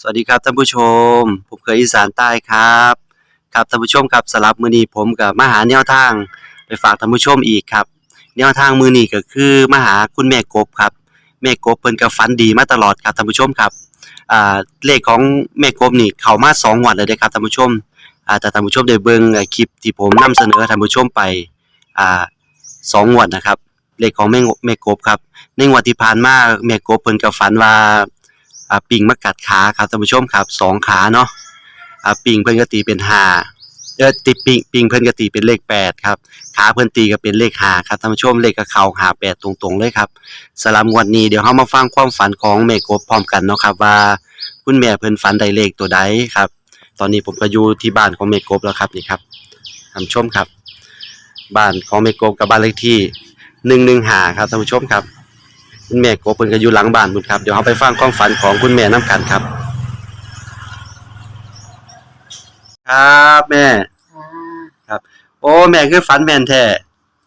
สวัสดีครับท่านผู้ชม ผมเคยอีสานใต้ครับ ครับท่านผู้ชมครับสลับมือนีผมกับมาหาแนวทาง ไปฝากท่านผู้ชมอีกครับ แนวทางมือนีก็คือมาหาคุณแม่กบครับ แม่กบเพิ่นก็ฝันดีมาตลอดครับท่านผู้ชมครับอ่าเลขของแม่กบนี่เข้ามา2งวดแล้วเด้อครับท่านผู้ชมอ่าแต่ท่านผู้ชมได้เบิ่งเอ่อคลิปที่ผมนำเสนอท่านผู้ชมไปอ่าสองวดนะครับเลขของแม่แม่กบครับในงวดที่ผ่านมาแม่กบเพิ่นก็ฝันว่า อ่าปิงมากัดขาครับท่านผู้ชมครับสองขาเนาะอ่าปิงเพิ่นก็ตีเป็นห้าเออติปิงปิงเพิ่นก็ตีเป็นเลขแปดครับขาเพิ่นตีก็เป็นเลขห้าครับท่านผู้ชมเลขก็เขาหาแปดตรงๆเลยครับสำหรับงวดนี้เดี๋ยวเฮามาฟังความฝันของแม่กบพร้อมกันเนาะครับว่าคุณแม่เพิ่นฝันได้เลขตัวใดครับ ตอนนี้ผมก็อยู่ที่บ้านของแม่กบแล้วครับนี่ครับท่านผู้ชมครับ บ้านของแม่กบกับบ้านเลขที่115ครับท่านผู้ชมครับ คุณแม่กบเพิ่นก็อยู่หลังบ้านพุ่นครับเดี๋ยวเราไปฟังความฝันของคุณแม่น้ำกันครับ ครับแม่ จ้าโอ้แม่คือฝันแม่นแท้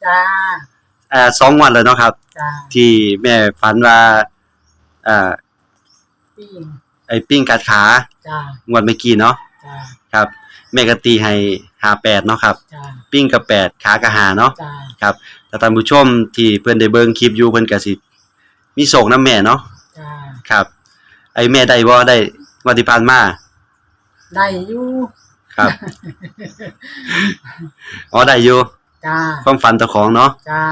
จ้าอ่าสองวันแล้วเนาะครับ จ้าที่แม่ฝันว่าอ่าปิ้งไอ้ปิ้งกัดขาจ้างวดเมื่อกี้เนาะจ้าครับ แม่ก็ตีให้58เนาะครับ จ้าปิ้งกับแปดขากับหาเนาะจ้าครับแต่ท่านผู้ชมที่เพิ่นได้เบิ่งคลิปอยู่เพิ่นก็สิ มีโศกนํแม่เนาะจ้าครับ ไอ้แม่ได้บ่ได้งวดที่ผ่านมาได้อยู่ครับอ๋อได้อยู่จ้าความฝันเจ้าของเนาะจ้า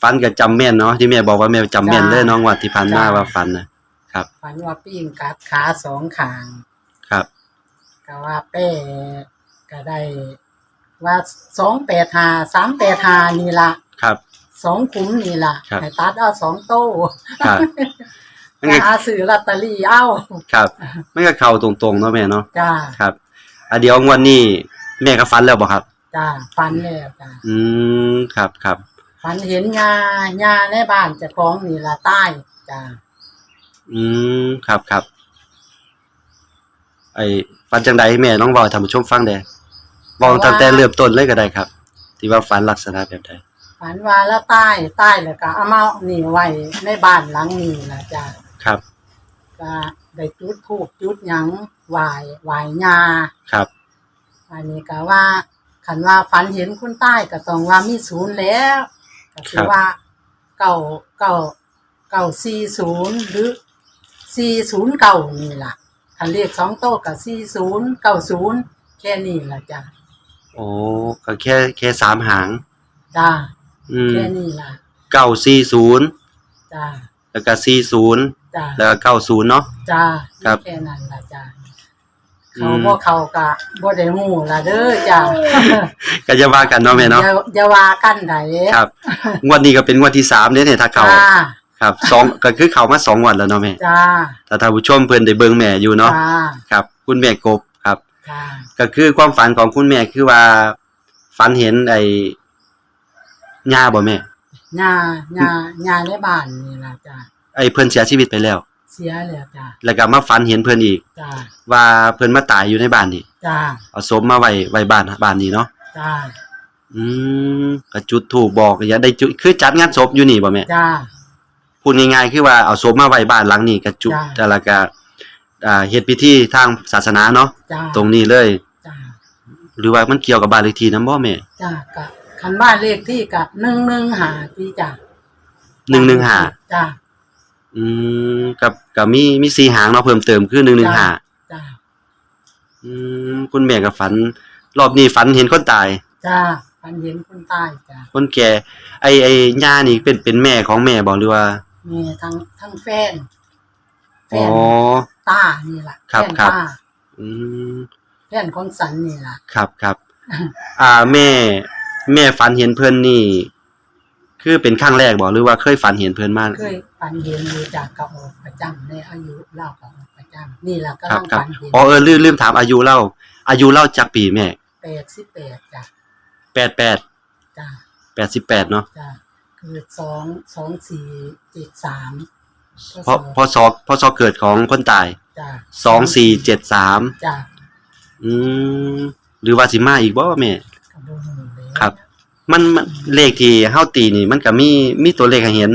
ฝันก็จำแม่นเนาะที่แม่บอกว่าแม่จำแม่นจ้าเลยเน้องว่าที่ผ่านมาจ้าว่าฝันนะครับฝันว่าปิ้งกัดขาสองข้างครับ ก็ว่าเป้ก็ได้ว่าสองแปดหาสามแปดหานี่ละครับ สองคุ้มนี่ละครับ ให้ตัดเอาสองโต้ครับมันก็หาซื้อลอตเตอรี่เอาครับมันก็เข้าตรงๆเนาะแม่เนาะจ้าครับอะเดี๋ยวงวดนี้แม่ก็ฝันแล้วบ่ครับ จ้าฝันแล้วจ้าอืมครับครับฝันเห็นยายาในบ้านเจ้าของนี่ละใต้จ้าอืมครับครับไอ้ฝันจังใดแม่ลองเว้าให้ท่านผู้ชมฟังแหน่เว้าตั้งแต่เริ่มต้นเลยก็ได้ครับ ที่ว่าฝันลักษณะแบบใด ฝันว่าแล้วใต้ใต้แล้วก็เอามานี่ไว้ในบ้านหลังนี้ล่ะจ้าครับ ก็ได้จุดธูปจุดหยังไหว้ไหว้ยาครับ อันนี้ก็ว่าคันว่าฝันเห็นคนใต้ก็ต้องว่ามีศูนย์แล้วก็คืครัอบ ว่าเก่าเก่าเก่าสี่ศูนย์หรือสี่ศูนย์เก่านี่ล่ะคันเรียกสองโต๊ะกับสี่ศูนย์เก้าศูนย์แค่นี้ล่ะจ้าโอ้ก็แค่แค่สามหาง จ้า อืมแค่นี้ล่ะ940จ้าแล้วก็40จ้าแล้วก็90เนาะ จ้าครับ แค่นั้นล่ะจ้าอืเขามบ่เขากะบ่ได้ฮู้ล่ะเด้อจ้าก็จะว่ากันเนาะแม่เนาะอย่าอย่าว่ากันได้ครับงวดนี้ก็เป็นงวดที่3เด้เนี่ยถ้าเข้าจ้าครับสองก็คือเข้ามาสองงวดแล้วเนาะแม่จ้าถ้าท่านผู้ชมเพิ่นได้เบิ่งแม่อยู่เนาะจ้าครับ คุณแม่กบครับ จ้าก็คือความฝันของคุณแม่คือว่าฝันเห็นไอ้ ย่าบ่แม่ย่าย่าย่าในบ้านนี่ล่ะจ้าไอ้เพิ่นเสียชีวิตไปแล้ว เสียแล้วจ้าแล้วก็มาฝันเห็นเพิ่นอีก จ้าว่าเพิ่นมาตายอยู่ในบ้านนี่จ้าเอาศพมาไว้ไว้บ้านบ้านนี้เนาะจ้าอืมก็จุดถูกบอกอย่าได้จุดคือจัดงานศพอยู่นี่บ่แม่จ้าพูดง่ายๆคือว่าเอาศพมาไว้บ้านหลังนี้ก็จุดจ้ะแต่ละก็อ่าเฮ็ดพิธีทางศาสนาเนาะจ้าตรงนี้เลย จ้าหรือว่ามันเกี่ยวกับบ้านเลขที่นำบ่แม่จ้ากะ คันบ้านเลขที่กะ115ที่จ้า115จ้าอืมกับกับมีมีสี่หางเนาะเพิ่มเติมคือ115จ้าอืมคุณแม่ก็ฝัน รอบนี้ฝันเห็นคนตายจ้าฝันเห็นคนใต้จ้าคนแก่ ไอ้ไอ้ย่านี่เป็นเป็นแม่ของแม่บ่หรือว่าแม่ทั้งทั้งแฟนแฟอ๋อนต้านี่ล่ะครับแฟนครับต้าอืมแฟนของสันนี่ล่ะครับครับ อ่าแม่ แม่ฝันเห็นเพิ่นนี่ คือเป็นครั้งแรกบ่หรือว่าเคยฝันเห็นเพิ่นมาเคยฝันเห็นอยู่จากกระออกประจำในอายุเล่ากระออกประจำนี่ล่ะก็ครัต้บองครับฝันเห็นอ๋อเออลืมลืมถามอายุเล่า อายุเล่าจักปีแม่แปดสิบแปดจ้ะ88จ้ะ88เนาะจ้ะคือสองสองสี่เจ็ดสามเพราะพศพศเกิดของคนตายจ้ะ2473จ้ะอืมหรือว่าสิมาอีกบ่แม่ ครับ มันมันเลขที่เฮาตีนี่ มันก็มีมีตัวเลขให้เห็น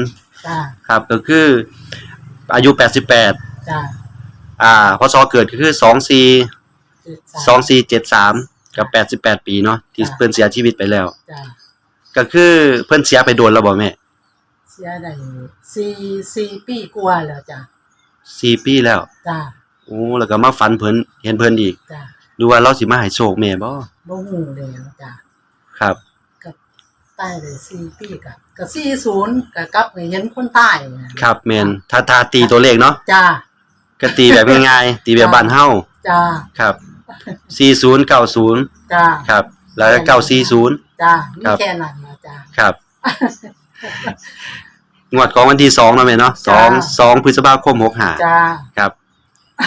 จ้ะครับ ก็คือ อายุ 88 จ้ะอ่าพศเกิดก็คือสองสี่เจ็ดสองสี่เจ็ดสามกับแปดสิบแปดปีเนาะที่จ้ะเพิ่นเสียชีวิตไปแล้ว จ้าก็คือเพิ่นเสียไปโดนแล้วบ่แม่เสียได้สี่สี่ปีกว่าแล้วจ้าสี่ปีแล้ว จ้าโอ้แล้วก็มาฝันเพิ่นเห็นเพิ่นอีกจ้าดูว่าเราสิมาให้โชคแม่บ่บ่ฮู้แล้วจ้า ครับก็ตายได้สี่ปีก็ก็สี่ศูนย์ก็กลับไปเห็นคนตายนะครับแม่นถ้าถ้าตีตัวเลขเนาะจ้าก็ตีแบบง่ายๆตีแบบบ้านเฮาจ้าครับ4090จ้าครับ แล้วก็940จ้ามีครับแค่นั้นนะจ้าครับงวดของวันที่2เนาะแม่เนาะจ้า2 2พฤษภาคม65จ้าครับ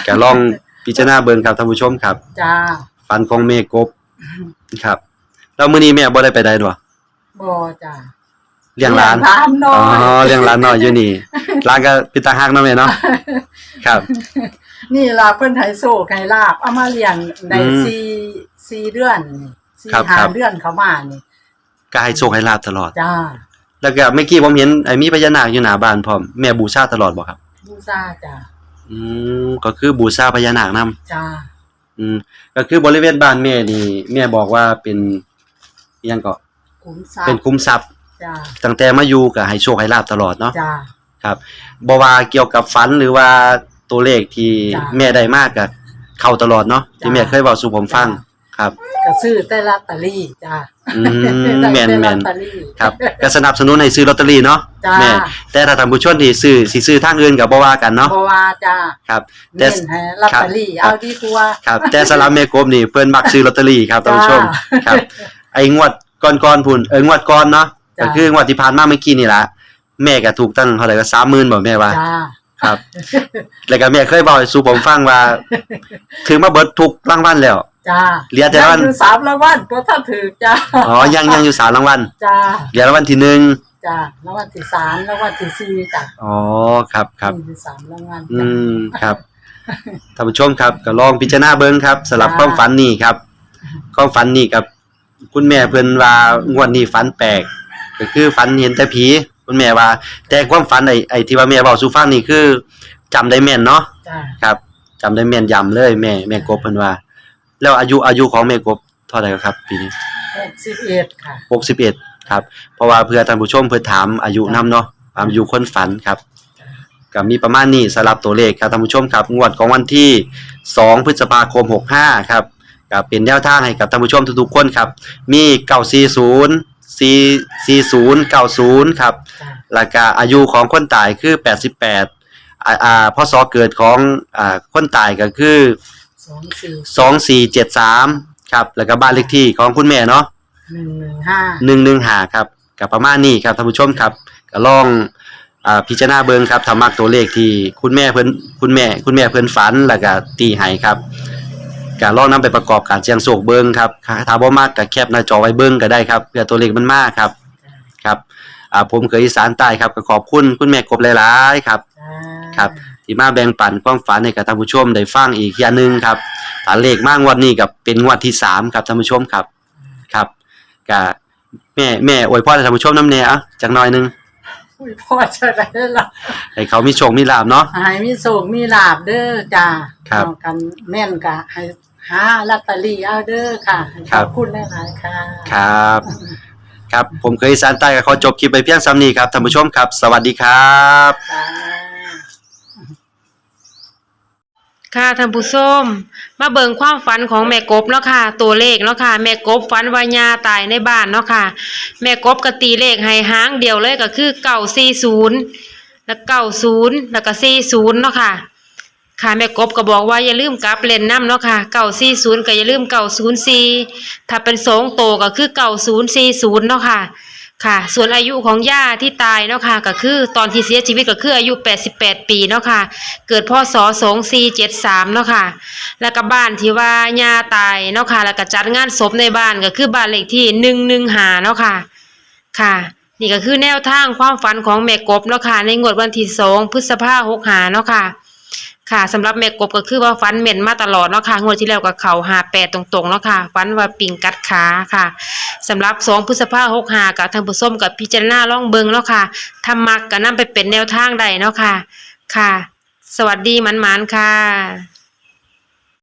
ก็ลองพิจารณาเบิ่งครับท่านผู้ชมครับ จ้าฝันของแม่กบครับ แล้วมื้อนี้แม่บ่ได้ไปใดดอกบ่จ้าเลี้ยงหลาน ร้านน้อ๋ออยเลี้ยงหลานน้อยอยู่นี่ร้านก็เป็นตาฮักเนาะแม่เนาะครับ นี่ล่ะเพิ่นให้โซ่ให้ลาบเอามาเลี้ยงได้อืมสี่สี่เดือนนี่สี่ครับห้าครับ เดือนเข้ามานี่ก็ให้โชคให้ลาบตลอด จ้าแล้วก็เมื่อกี้ผมเห็นไอ้มีพญานาคอยู่หน้าบ้านพร้อมแม่บูชาตลอดบ่ครับ บูชาจ้าอืมก็คือบูชาพญานาคนํจ้าอืมก็คือบริเวณบ้านแม่นี่แม่บอกว่าเป็น อิหยังก็ขุนทรัพเป็นย์คุ้มทรัพย์จ้าตั้งแต่มาอยู่ก็ให้โชคให้ลาบตลอดเนาะจ้า ครับบ่ว่าเกี่ยวกับฝันหรือว่าตัวเลขที่จ้ะแม่ได้มากก็เข้าตลอดเนาะที่จ้ะ แม่เคยเว้าสู่ผมฟังครับก็ซื้อแต่ลอตเตอรี่จ้าอืมได้แม่นแต่ลแม่อนตเตอรี่ ครับก็สนับสนุนให้ซื้อลอตเตอรี่เนาะจ้า แม่แต่ถ้าท่านผู้ชมที่ซื้อสิซื้อทางอื่นก็บ่ว่ากันเนาะบ่ว่าจ้าครับแต่ เน้นให้ลอตเตอรี่ครับ เอาดีกว่า ครับแต่สำหรับแม่กบนี่เพิ่นมักซื้อลอตเตอรี่ครับท่านผู้ชมจ้า ครับ ไอ้งวดก่อนๆพุ่นเอองวดก่อนเนาะจ้าก็คืองวดที่ผ่านมาเมื่อกี้นี่ล่ะแม่ก็ถูกตั้งเท่าไหร่ก็30,000บ่แม่ว่า จ้า ครับ แล้วก็แม่เคยบอกให้สู่ผมฟังว่า ถึงมาเบิดทุกรางวัลแล้ว จ้าเหลือแต่วันยังอยู่สามรางวัลบ่ถ้าถือจ้าอ๋อยังยังอยู่สามรางวัลจ้าเหลือรางวัลที่หนึ่งจ้ารางวัลที่สามรางวัลที่สี่จ้าอ๋อครับครับ มีอยู่สามรางวัลอืจ้ะ มครับท่านผู้ชมครับก็ลองพิจารณาเบิ่งครับสำหรับจ้า ความฝันนี่ครับความฝันนี่กับ คุณแม่เพิ่นว่างวดนี้ฝันแปลกก็คือฝันเห็นแต่ผีคุณแม่ว่า แต่ความฝันไอ้ไอ้ที่ว่าแม่เว้าสู่ฟังนี่คือจำได้แม่นเนาะจ้าครับจำได้แม่นยำเลยแม่แม่กบเพิ่นว่า แล้วอายุอายุของแม่กบเท่าไหร่ครับ ปีนี้หกสิบเอ็ดค่ะ 61ครับ เพราะว่าเพื่อท่านผู้ชมเพิ่นถามอายุนํเนาะอายุคนฝันครับ ก็มีประมาณนี้สำหรับตัวเลขครับท่านผู้ชมครับ งวดของวันที่ 2 พฤษภาคม 65 ครับ ก็เป็นแนวทางให้กับท่านผู้ชมทุกๆคนครับ มี940 440 90ครับจ้าแล้วก็อายุของคนตายคือ88อ่าอ่าพศเกิดของอ่าคนตายก็คือสองสี่2473ครับ แล้วก็บ้านเลขที่ของคุณแม่เนาะหนึ่งหนึ่งห้า115ครับก็ประมาณนี้ครับท่านผู้ชมครับก็ลองอ่าพิจารณาเบิ่งครับถ้ามักตัวเลขที่คุณแม่เพิ่นคุณแม่ คุณแม่เพิ่นฝันแล้วก็ตีให้ครับ ก็ลองนำไปประกอบการเสี่ยงโชคเบิ่งครับถ้าบ่มักก็แคปหน้าจอไว้เบิ่งก็ได้ครับเพื่อตัวเลขมันมาครับครับอ่าผมเคยอีสานใต้ครับก็ขอบคุณคุณแม่กบหลายๆครับจ้าครับที่มาแบ่งปันความฝันให้กับท่านผู้ชมได้ฟังอีกอย่างหนึงครับตาเลขมากงวดนี้กับเป็นงวดที่สามครับท่านผู้ชมครับครับก็แม่แม่อวยพรให้ท่านผู้ชมน้ำแน่อะจักหน่อยหนึงอุ้ยพ่อจะได้ละให้เขามีโชคมีลาภเนาะหายมีโศกมีลาบเด้อจ้าครับเอากันแม่นกะให้ หาลอตเตอรี่เอาเด้อค่ะครัขบอบคุณหลายๆค่ะ ครับ ครับ ผมเคยอีสานใต้ก็ขอจบคลิปไปเพียงซ้ำนี้ครับท่านผู้ชมครับ สวัสดีครับจ้าค่ะท่านผู้ชมมาเบิ่งความฝันของแม่กบเนาะค่ะ ตัวเลขเนาะค่ะ แม่กบฝันว่าญาตายในบ้านเนาะค่ะ แม่กบก็ตีเลขให้หางเดียวเลยก็คือเก้าสี่ศูนย์แล้วเก้าศูนย์แล้วก็สี่ศูนย์เนาะค่ะ ค่ะแม่กบก็บอกว่าอย่าลืมกลับเล่นน้ำเนาะค่ะเก้าสี่ศูนย์ก็อย่าลืมเก้าศูนย์สี่ถ้าเป็นสองโตก็คือเก้าศูนย์สี่ศูนย์เนาะค่ะค่ะ ส่วนอายุของย่าที่ตายเนาะค่ะก็คือตอนที่เสียชีวิตก็คืออายุ 88 ปีเนาะค่ะ เกิดพ่อศ2473เนาะค่ะ แล้วก็บ้านที่ว่าย่าตายเนาะค่ะ แล้วก็จัดงานศพในบ้านก็คือบ้านเลขที่115เนาะค่ะ ค่ะ นี่ก็คือแนวทางความฝันของแม่กบเนาะค่ะ ในงวดวันที่2พฤษภาคม65เนาะค่ะ ค่ะสำหรับแม่กบก็คือว่าฟันเหม็นมาตลอดเนาะค่ะงวดที่แล้วก็เข่าหาแปดตรงๆเนาะค่ะฟันว่าปิงกัดขาค่ะสำหรับสองพฤษภาหกหากับทางผู้ส้มกับพิจารณาล่องเบิงเนาะค่ะทำมักก็นำไปเป็นแนวทางใดเนาะค่ะ ค่ะ สวัสดีมันๆค่ะ